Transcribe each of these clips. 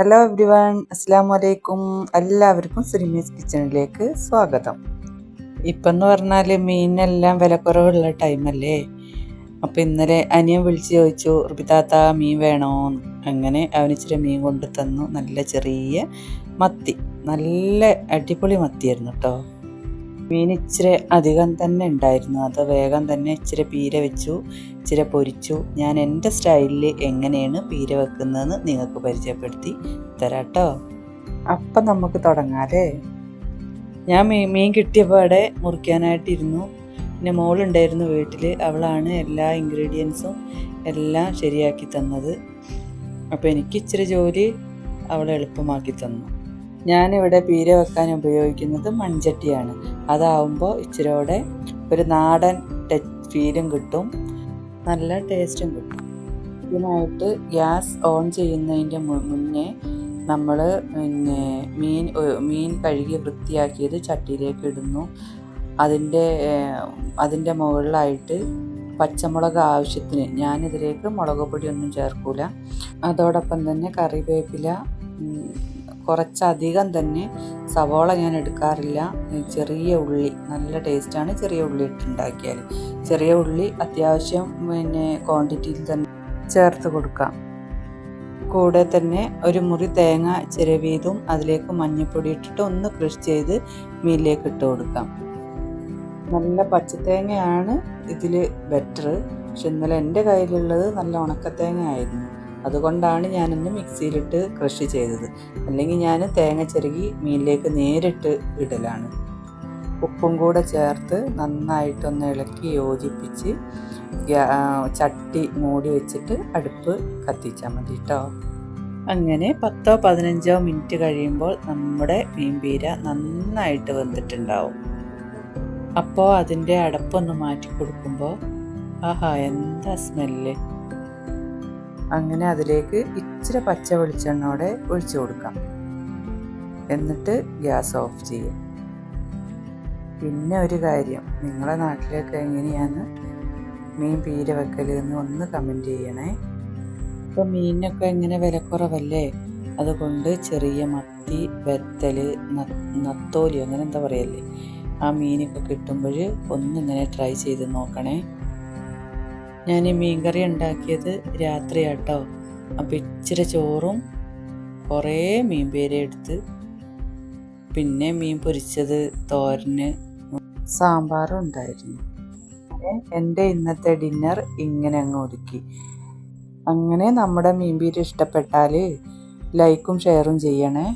Hello every one അസ്സാം വലൈക്കും എല്ലാവർക്കും സിനിമീസ് കിച്ചണിലേക്ക് സ്വാഗതം. ഇപ്പം എന്ന് പറഞ്ഞാൽ മീനെല്ലാം വിലക്കുറവുള്ള ടൈമല്ലേ? അപ്പോൾ ഇന്നലെ അനിയൻ വിളിച്ച് ചോദിച്ചു റുബിതാത്ത മീൻ വേണോ? അങ്ങനെ അവനിച്ചിരി മീൻ കൊണ്ട് തന്നു നല്ല ചെറിയ മത്തി. നല്ല അടിപൊളി മത്തിയായിരുന്നു കേട്ടോ മീൻ ഇച്ചിരി അധികം തന്നെ ഉണ്ടായിരുന്നു. അത് വേഗം തന്നെ ഇച്ചിരി പീര വെച്ചു ഇച്ചിരി പൊരിച്ചു. ഞാൻ എന്റെ സ്റ്റൈലിൽ എങ്ങനെയാണ് പീര വെക്കുന്നതെന്ന് നിങ്ങൾക്ക് പരിചയപ്പെടുത്തി തരാം കേട്ടോ അപ്പം നമുക്ക് തുടങ്ങാല്ലേ. ഞാൻ മീൻ മീൻ കിട്ടിയപാടെ മുറിക്കാനായിട്ടിരുന്നു. പിന്നെ മോളുണ്ടായിരുന്നു വീട്ടിൽ. അവളാണ് എല്ലാ ഇൻഗ്രീഡിയൻസും എല്ലാം ശരിയാക്കി തന്നത്. അപ്പോൾ എനിക്ക് ഇച്ചിരി ജോലി അവളെ എളുപ്പമാക്കി തന്നു. ഞാനിവിടെ പീര വെക്കാൻ ഉപയോഗിക്കുന്നത് മൺചട്ടിയാണ്. അതാവുമ്പോൾ ഇച്ചിരിയോടെ ഒരു നാടൻ ടച്ച് ഫീലും കിട്ടും. നല്ല ടേസ്റ്റും കിട്ടും. ഇതിനായിട്ട് ഗ്യാസ് ഓൺ ചെയ്യുന്നതിന്റെ മുന്നേ നമ്മൾ പിന്നെ മീൻ മീൻ കഴുകി വൃത്തിയാക്കിയത് ചട്ടിയിലേക്ക് ഇടുന്നു. അതിന്റെ അതിന്റെ മുകളിലായിട്ട് പച്ചമുളക് ആവശ്യത്തിന് ഞാനിതിലേക്ക് മുളക് പൊടിയൊന്നും ചേർക്കൂല. അതോടൊപ്പം തന്നെ കറിവേപ്പില കുറച്ചധികം തന്നെ സവോള ഞാൻ എടുക്കാറില്ല. ചെറിയ ഉള്ളി നല്ല ടേസ്റ്റാണ് ചെറിയ ഉള്ളി ഇട്ടുണ്ടാക്കിയാൽ ചെറിയ ഉള്ളി അത്യാവശ്യം പിന്നെ ക്വാണ്ടിറ്റിയിൽ തന്നെ ചേർത്ത് കൊടുക്കാം. കൂടെ തന്നെ ഒരു മുറി തേങ്ങ ചിരവീതും അതിലേക്ക് മഞ്ഞൾപ്പൊടി ഇട്ടിട്ട് ഒന്ന് ക്രഷ് ചെയ്ത് മീനിലേക്ക് ഇട്ട് കൊടുക്കാം. നല്ല പച്ചത്തേങ്ങയാണ് ഇതിൽ ബെറ്റർ പക്ഷെ ഇന്നലെ എന്റെ കയ്യിലുള്ളത് നല്ല ഉണക്കത്തേങ്ങ ആയിരുന്നു. അതുകൊണ്ടാണ് ഞാനൊന്ന് മിക്സിയിലിട്ട് ക്രഷ് ചെയ്തത്. അല്ലെങ്കിൽ ഞാൻ തേങ്ങ ചിരകി മീനിലേക്ക് നേരിട്ട് ഇടലാണ്. ഉപ്പും കൂടെ ചേർത്ത് നന്നായിട്ടൊന്ന് ഇളക്കി യോജിപ്പിച്ച് ചട്ടി മൂടി വെച്ചിട്ട് അടുപ്പ് കത്തിച്ചാൽ മതി കേട്ടോ അങ്ങനെ പത്തോ പതിനഞ്ചോ മിനിറ്റ് കഴിയുമ്പോൾ നമ്മുടെ മീൻപീര നന്നായിട്ട് വെന്തിട്ടുണ്ടാവും. അപ്പോൾ അതിന്റെ അടപ്പൊന്ന് മാറ്റി കൊടുക്കുമ്പോൾ ആഹാ എന്താ സ്മെല്ല്. അങ്ങനെ അതിലേക്ക് ഇച്ചിരി പച്ച വെളിച്ചെണ്ണയോടെ ഒഴിച്ചു കൊടുക്കാം. എന്നിട്ട് ഗ്യാസ് ഓഫ് ചെയ്യാം. പിന്നെ ഒരു കാര്യം നിങ്ങളെ നാട്ടിലൊക്കെ എങ്ങനെയാണ് മീൻ പീര വെക്കൽ എന്ന് ഒന്ന് കമന്റ് ചെയ്യണേ. ഇപ്പം മീനിനൊക്കെ എങ്ങനെ വിലക്കുറവല്ലേ? അതുകൊണ്ട് ചെറിയ മത്തി വെത്തൽ നത്തോലി അങ്ങനെ എന്താ പറയല്ലേ ആ മീനൊക്കെ കിട്ടുമ്പോൾ ഒന്നിങ്ങനെ ട്രൈ ചെയ്ത് നോക്കണേ. ഞാൻ ഈ മീൻകറി ഉണ്ടാക്കിയത് രാത്രിയാട്ടോ. അപ്പം ഇച്ചിരി ചോറും കുറേ മീൻ പേര എടുത്ത് പിന്നെ മീൻ പൊരിച്ചത് തോരന് സാമ്പാറും ഉണ്ടായിരുന്നു. എന്റെ ഇന്നത്തെ ഡിന്നർ ഇങ്ങനെ അങ്ങ് ഒതുക്കി. അങ്ങനെ നമ്മുടെ മീൻ പീര് ഇഷ്ടപ്പെട്ടാൽ ലൈക്കും ഷെയറും ചെയ്യണേ.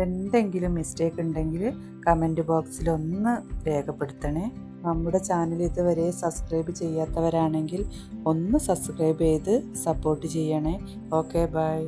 എന്തെങ്കിലും മിസ്റ്റേക്ക് ഉണ്ടെങ്കിൽ കമന്റ് ബോക്സിൽ ഒന്ന് രേഖപ്പെടുത്തണേ. നമ്മുടെ ചാനൽ ഇതുവരെ സബ്സ്ക്രൈബ് ചെയ്യാത്തവരാണെങ്കിൽ ഒന്ന് സബ്സ്ക്രൈബ് ചെയ്ത് സപ്പോർട്ട് ചെയ്യണേ. Okay bye